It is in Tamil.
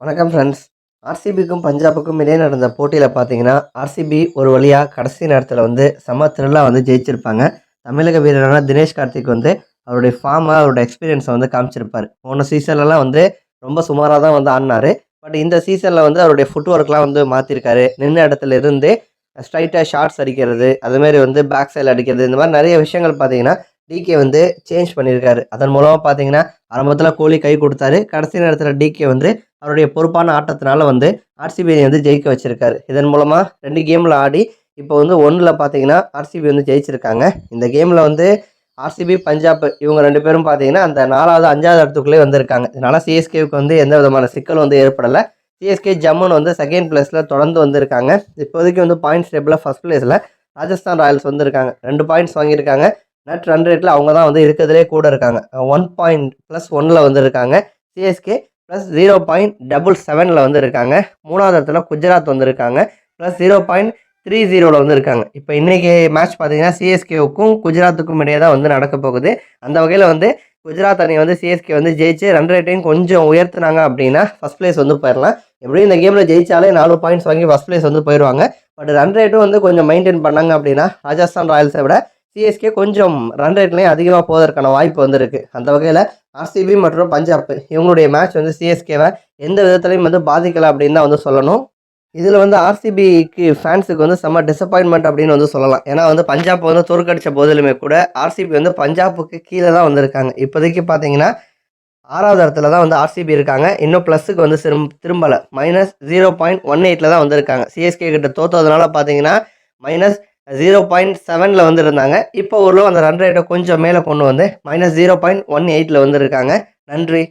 வணக்கம் ஃப்ரெண்ட்ஸ் ஆர்சிபிக்கும் பஞ்சாபுக்கும் இடையே நடந்த போட்டியில் பார்த்தீங்கன்னா ஆர்சிபி ஒரு வழியாக கடைசி நேரத்தில் வந்து செம்ம த்ரில்லாக வந்து ஜெயிச்சிருப்பாங்க. தமிழக வீரரான தினேஷ் கார்த்திக் வந்து அவருடைய ஃபார்மை அவருடைய எக்ஸ்பீரியன்ஸை வந்து காமிச்சிருப்பார். போன சீசன்லலாம் வந்து ரொம்ப சுமாராக தான் வந்து ஆடினார். பட் இந்த சீசனில் வந்து அவருடைய ஃபுட் ஒர்க்லாம் வந்து மாற்றிருக்காரு நின்ன இடத்துல இருந்து ஸ்ட்ரைட்டாக ஷார்ட்ஸ் அடிக்கிறது அதுமாரி வந்து பேக் சைடில் அடிக்கிறது இந்த மாதிரி நிறைய விஷயங்கள் பார்த்தீங்கன்னா டிகே வந்து சேஞ்ச் பண்ணியிருக்காரு அதன் மூலமாக பார்த்தீங்கன்னா ஆரம்பத்தில் கோலி கை கொடுத்தாரு. கடைசி நேரத்தில் டிகே வந்து அவருடைய பொறுப்பான ஆட்டத்தினால வந்து ஆர்சிபியை வந்து ஜெயிக்க வச்சிருக்காரு. இதன் மூலமாக ரெண்டு கேமில் ஆடி இப்போ வந்து ஒன்றில் பார்த்தீங்கன்னா ஆர்சிபி வந்து ஜெயிச்சிருக்காங்க. இந்த கேமில் வந்து ஆர்சிபி பஞ்சாப் இவங்க ரெண்டு பேரும் பார்த்தீங்கன்னா அந்த நாலாவது அஞ்சாவது இடத்துக்குள்ளே வந்திருக்காங்க. இதனால் சிஎஸ்கேவுக்கு வந்து எந்த விதமான சிக்கல் வந்து ஏற்படலை. சிஎஸ்கே ஜம்முன் வந்து செகண்ட் பிளேஸில் தொடர்ந்து வந்திருக்காங்க. இப்போதைக்கு வந்து பாயிண்ட்ஸ் டேபிளில் ஃபஸ்ட் பிளேஸில் ராஜஸ்தான் ராயல்ஸ் வந்திருக்காங்க. ரெண்டு பாயிண்ட்ஸ் வாங்கியிருக்காங்க. நெட் ரன் ரேட்டில் அவங்க தான் வந்து இருக்கிறதுலே கூட இருக்காங்க. ஒன் பாயிண்ட் ப்ளஸ் ஒன்னில் வந்திருக்காங்க. CSK plus zero point double செவனில் வந்து இருக்காங்க மூணாவது இடத்துல குஜராத் வந்திருக்காங்க. ப்ளஸ் ஜீரோ பாயிண்ட் த்ரீ ஜீரோவில் வந்து இருக்காங்க இப்போ இன்றைக்கி மேட்ச் பார்த்தீங்கன்னா சிஎஸ்கேவுக்கும் குஜராத்துக்கும் இடையே தான் வந்து நடக்க போகுது. அந்த வகையில் வந்து குஜராத் அணி வந்து சிஎஸ்கே வந்து ஜெயிச்சு ரன் ரேட்டையும் கொஞ்சம் உயர்த்துனாங்க அப்படின்னா ஃபஸ்ட் பிளேஸ் வந்து போயிடலாம் எப்படியும் இந்த கேமில் ஜெயிச்சாலே நாலு பாயிண்ட்ஸ் வாங்கி ஃபஸ்ட் பிளேஸ் வந்து போயிடுவாங்க பட் ரன் ரேட்டும் வந்து கொஞ்சம் மெயின்டைன் பண்ணாங்க அப்படின்னா ராஜஸ்தான் ராயல்ஸை விட சிஎஸ்கே கொஞ்சம் ரன் ரேட்லேயும் அதிகமாக போவதற்கான வாய்ப்பு வந்திருக்கு. அந்த வகையில் ஆர்சிபி மற்றும் பஞ்சாப் இவங்களுடைய மேட்ச் வந்து சிஎஸ்கேவை எந்த விதத்துலையும் வந்து பாதிக்கலை அப்படின்னு தான் வந்து சொல்லணும். இதில் வந்து ஆர்சிபிக்கு ஃபேன்ஸுக்கு வந்து செம்ம டிசப்பாயின்மெண்ட் அப்படின்னு வந்து சொல்லலாம். ஏன்னா வந்து பஞ்சாப் வந்து தோற்கடித்த போதிலுமே கூட ஆர்சிபி வந்து பஞ்சாப்புக்கு கீழே தான் வந்திருக்காங்க. இப்போதைக்கு பார்த்தீங்கன்னா ஆறாவது இடத்துல தான் வந்து ஆர்சிபி இருக்காங்க. இன்னும் ப்ளஸுக்கு வந்து திரும் திரும்பலை. மைனஸ் ஜீரோ பாயிண்ட் ஒன் எயிட்டில் தான் வந்திருக்காங்க. சிஎஸ்கே கிட்ட தோத்ததுனால பார்த்தீங்கன்னா மைனஸ் ஜீரோ பாயிண்ட் செவனில் வந்து இருந்தாங்க இப்போ ஓரளவு அந்த ரன் ரேட்டை கொஞ்சம் மேலே கொண்டு வந்து மைனஸ் ஜீரோ பாயிண்ட் ஒன் எயிட்டில் வந்து இருக்காங்க நன்றி.